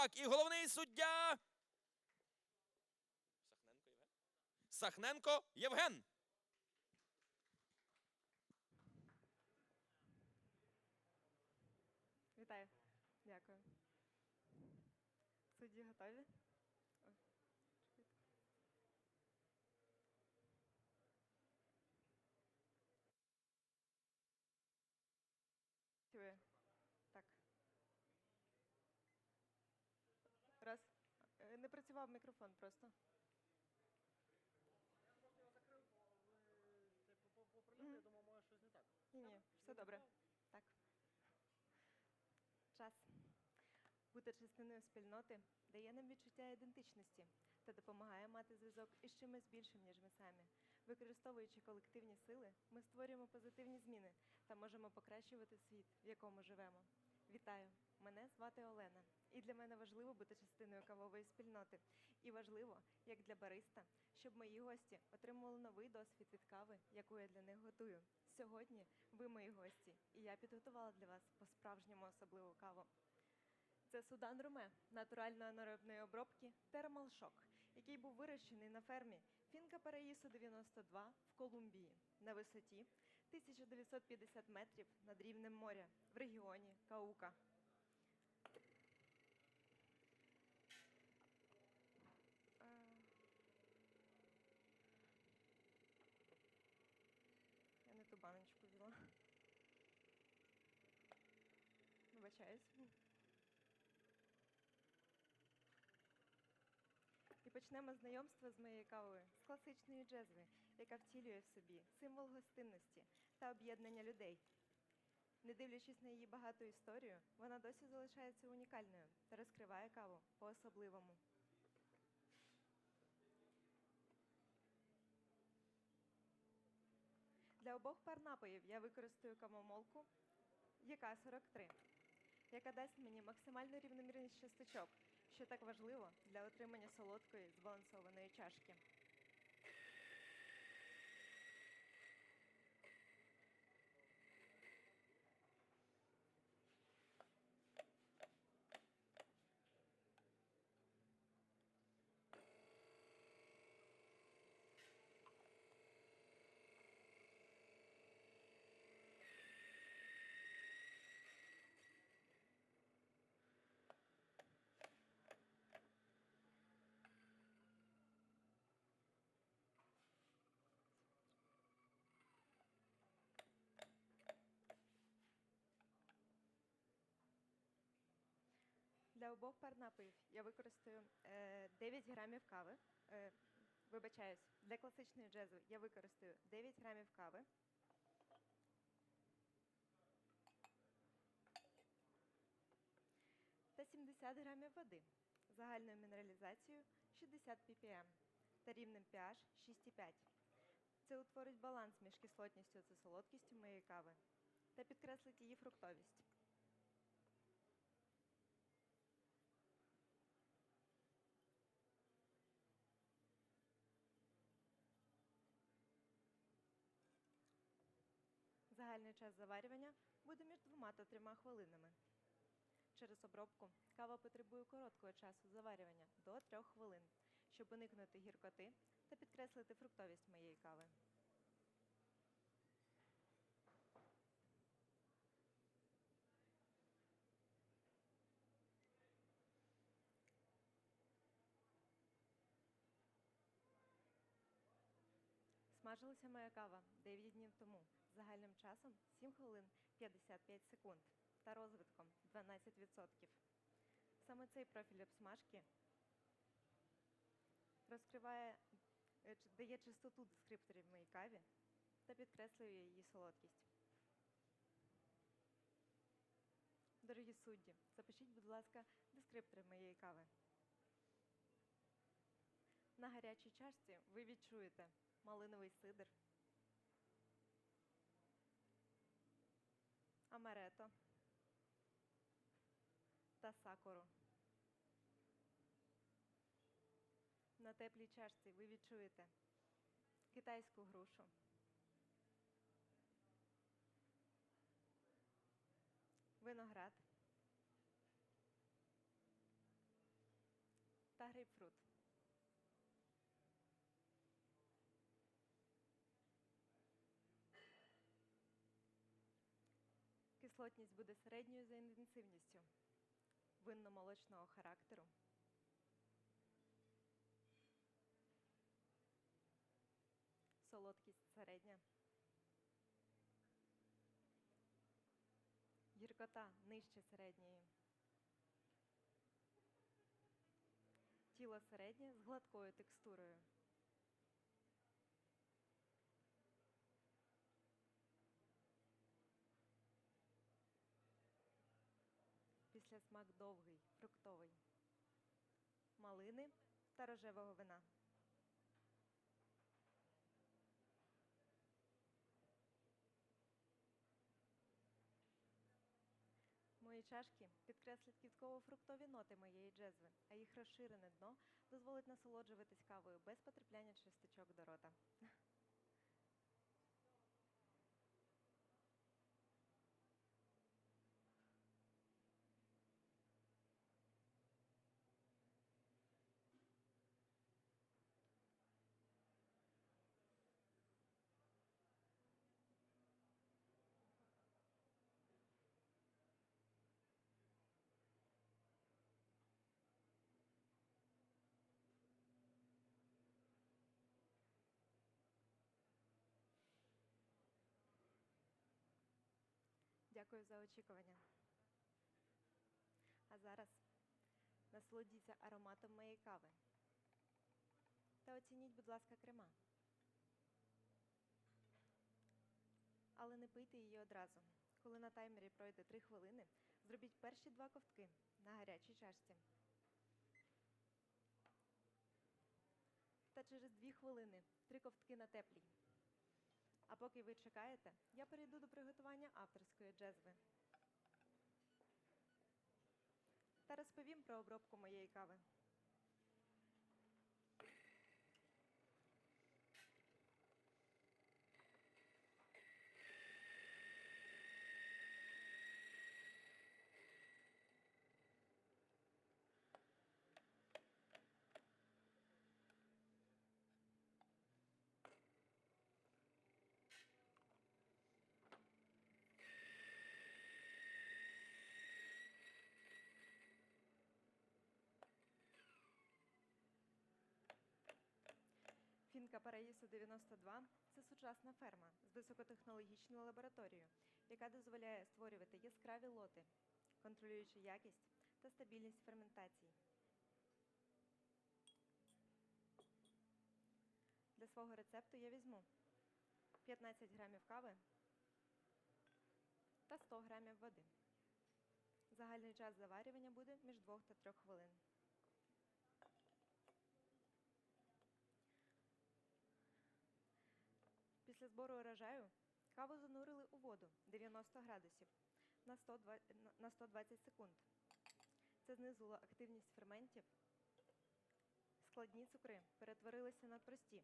Бабак і головний суддя. Сахненко Євген. Сахненко Євген. Вітаю. Дякую. Судді готові? Ой, чекайте. Працює. Так. Раз. Е, Не працював мікрофон просто. Я просто Поприльоти, я думав, може щось не так. Ні, ні, все добре. Так. Час. Бути частиною спільноти дає нам відчуття ідентичності та допомагає мати зв'язок із чимось більшим, ніж ми самі. Використовуючи колективні сили, ми створюємо позитивні зміни та можемо покращувати світ, в якому живемо. Вітаю! Мене звати Олена, і для мене важливо бути частиною кавової спільноти. І важливо, як для бариста, щоб мої гості отримували новий досвід від кави, яку я для них готую. Сьогодні ви мої гості, і я підготувала для вас по-справжньому особливу каву. Це судан руме натуральної анаеробної обробки Shock, який був вирощений на фермі Фінка Параїсу 92 в Колумбії на висоті 1950 метрів над рівнем моря в регіоні Каука. Е, Я не ту баночку взяла. Вибачаюсь. І почнемо знайомство з моєю кавою з класичної джезви, яка втілює в собі символ гостинності та об'єднання людей. Не дивлячись на її багату історію, вона досі залишається унікальною та розкриває каву по-особливому. Для обох пар напоїв я використаю кавомолку ЯК-43, яка дасть мені максимальну рівномірність часточок, що так важливо для отримання солодкої збалансованої чашки. Обох пар напоїв я використаю е, 9 грамів кави. Е, вибачаюсь, для класичної джезви я використаю 9 грамів кави. Та 70 грамів води загальною мінералізацією 60 ppm та рівнем pH 6,5. Це утворить баланс між кислотністю та солодкістю моєї кави та підкреслить її фруктовість. Загальний час заварювання буде між двома та трьома хвилинами. Через обробку кава потребує короткого часу заварювання до трьох хвилин, щоб уникнути гіркоти та підкреслити фруктовість моєї кави. Смажилася моя кава 9 днів тому загальним часом 7 хвилин 55 секунд та розвитком 12%. Саме цей профіль обсмажки розкриває, е, дає чистоту дескрипторів моїй каві та підкреслює її солодкість. Дорогі судді, запишіть, будь ласка, дескриптори моєї кави. На гарячій чашці ви відчуєте малиновий сидр, амарето та сакуру. На теплій чашці ви відчуєте китайську грушу, виноград, та грейпфрут. Кислотність буде середньою за інтенсивністю, винно-молочного характеру. Солодкість середня. Гіркота нижче середньої. Тіло середнє з гладкою текстурою. Після смак довгий, фруктовий. Малини та рожевого вина. Мої чашки підкреслять квітково-фруктові ноти моєї джезви, а їх розширене дно дозволить насолоджуватись кавою без потрапляння часточок до рота. Дякую за очікування. А зараз насолодіться ароматом моєї кави. Та оцініть, будь ласка, крема. Але не пийте її одразу. Коли на таймері пройде 3 хвилини, зробіть перші два ковтки на гарячій чашці. Та через 2 хвилини три ковтки на теплій. А поки ви чекаєте, я перейду до приготування авторської джезви. Та розповім про обробку моєї кави. Параїсу 92 це сучасна ферма з високотехнологічною лабораторією, яка дозволяє створювати яскраві лоти, контролюючи якість та стабільність ферментації. Для свого рецепту я візьму 15 грамів кави та 100 грамів води. Загальний час заварювання буде між 2 та 3 хвилин. Після збору урожаю каву занурили у воду 90 градусів на 120, на 120 секунд. Це знизило активність ферментів. Складні цукри перетворилися на прості,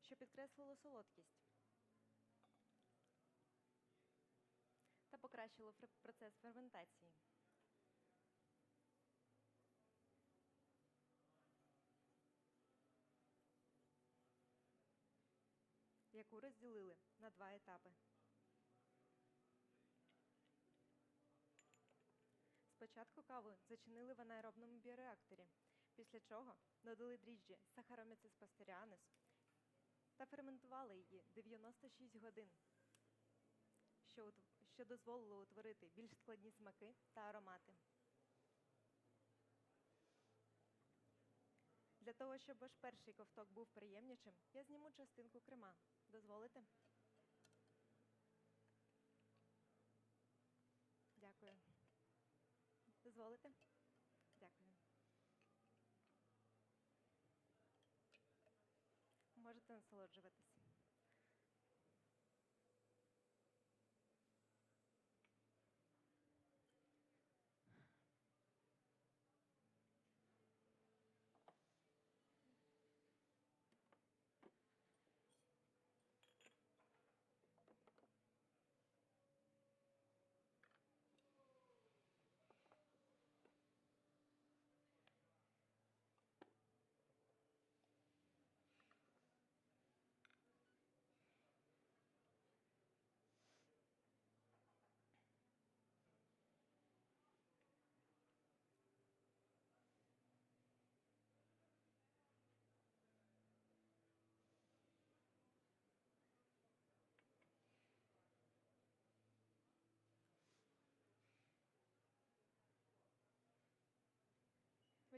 що підкреслило солодкість та покращило процес ферментації. Яку розділили на два етапи. Спочатку каву зачинили в анаеробному біореакторі, після чого додали дріжджі Saccharomyces pastorianus та ферментували її 96 годин, що дозволило утворити більш складні смаки та аромати. Для того, щоб ваш перший ковток був приємнішим, я зніму частинку крема. Дозволите? Дякую. Дозволите? Дякую. Можете насолоджуватись.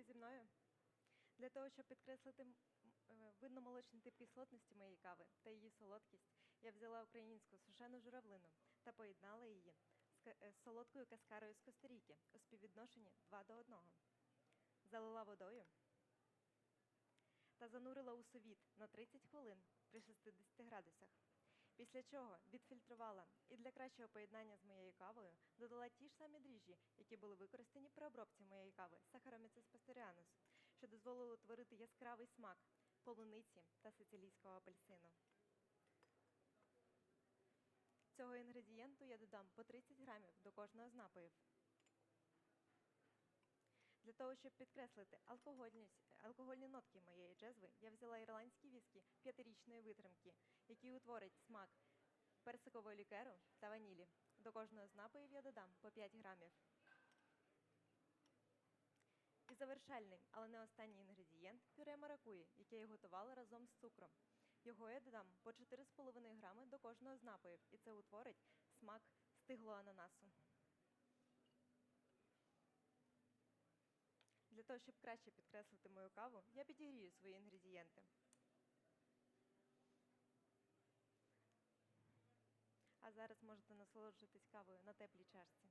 Зі мною? Для того, щоб підкреслити е, винно-молочний тип кислотності моєї кави та її солодкість, я взяла українську сушену журавлину та поєднала її з е, солодкою каскарою з Коста-Ріки у співвідношенні 2 до 1. Залила водою та занурила у совіт на 30 хвилин при 60 градусах. Після чого відфільтрувала і для кращого поєднання з моєю кавою додала ті ж самі дріжджі, які були використані при обробці моєї кави Saccharomyces pastorianus, що дозволило утворити яскравий смак полуниці та сицилійського апельсину. Цього інгредієнту я додам по 30 грамів до кожного з напоїв. Для того, щоб підкреслити алкогольність, алкогольні нотки моєї джезви, я взяла ірландські віскі п'ятирічної витримки, який утворить смак персикового лікеру та ванілі. До кожного з напоїв я додам по 5 грамів. І завершальний, але не останній інгредієнт пюре маракуї, яке я готувала разом з цукром. Його я додам по 4,5 грами до кожного з напоїв, і це утворить смак стиглого ананасу. Того, щоб краще підкреслити мою каву, я підігрію свої інгредієнти. А зараз можете насолоджуватись кавою на теплій чашці.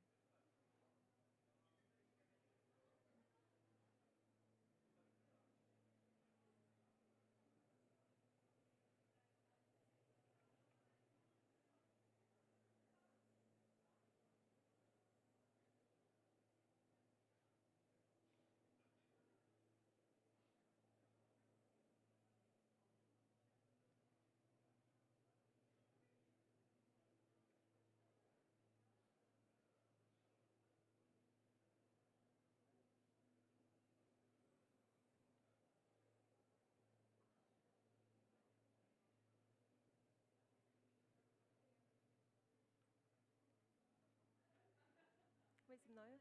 Ви зі мною?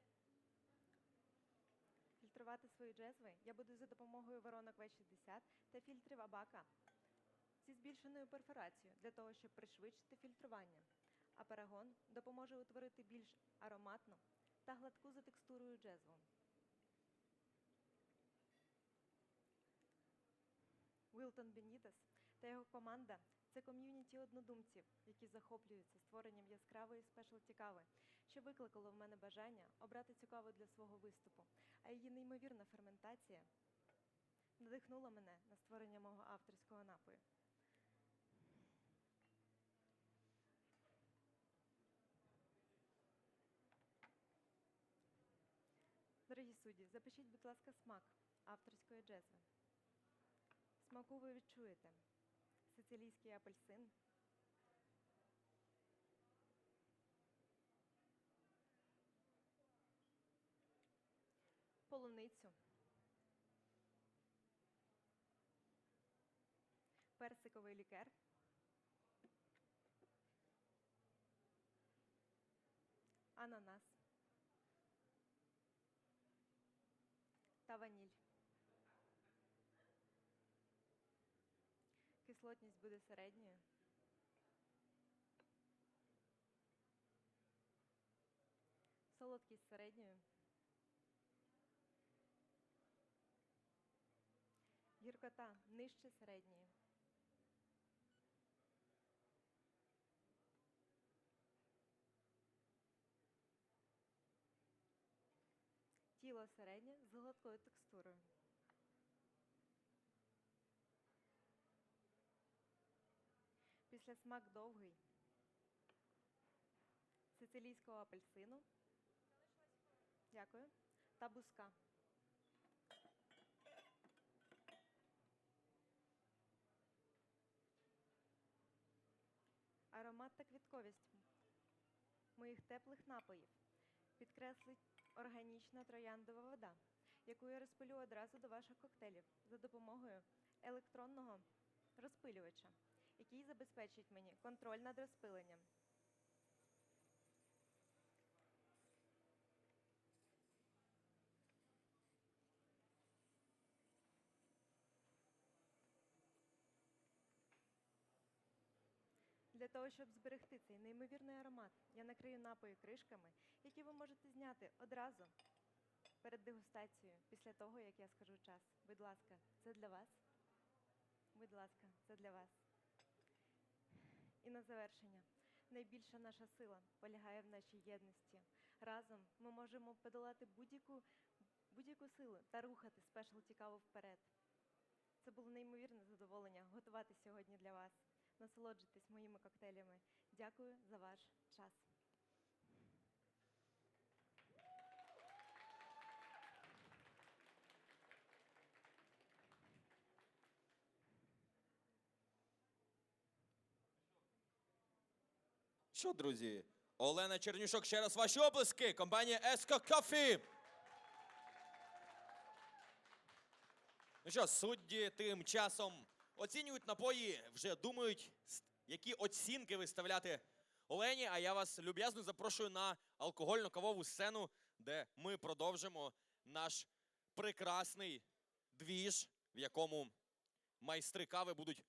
Фільтрувати свої джезви я буду за допомогою воронок В60 та фільтрів Абака зі збільшеною перфорацією для того, щоб пришвидшити фільтрування. А парагон допоможе утворити більш ароматну та гладку за текстурою джезву. Вілтон Бенітес та його команда це ком'юніті однодумців, які захоплюються створенням яскравої спешлті кави, що викликало в мене бажання обрати цю каву для свого виступу, а її неймовірна ферментація надихнула мене на створення мого авторського напою. Дорогі судді, запишіть, будь ласка, смак авторської джезви. Смаку ви відчуєте сицилійський апельсин, персиковий лікер, ананас та ваніль. Кислотність буде середньою. Солодкість середньою. Гіркота нижче середньої. Тіло середнє з гладкою текстурою. Після смак довгий. Сицилійського апельсину. Дякую. Та бузка. Аромат та квітковість моїх теплих напоїв підкреслить органічна трояндова вода, яку я розпилю одразу до ваших коктейлів за допомогою електронного розпилювача, який забезпечить мені контроль над розпиленням. Того, щоб зберегти цей неймовірний аромат, я накрию напої кришками, які ви можете зняти одразу перед дегустацією, після того, як я скажу час. Будь ласка, це для вас. Будь ласка, це для вас. І на завершення. Найбільша наша сила полягає в нашій єдності. Разом ми можемо подолати будь-яку будь-яку силу та рухати спешл цікаво вперед. Це було неймовірне задоволення готувати сьогодні для вас. Насолоджуйтесь моїми коктейлями. Дякую за ваш час. Що, друзі? Олена Чернюшок, ще раз ваші оплески. Компанія Еско Кофі. Ну що, судді тим часом оцінюють напої, вже думають, які оцінки виставляти Олені. А я вас люб'язно запрошую на алкогольно-кавову сцену, де ми продовжимо наш прекрасний двіж, в якому майстри кави будуть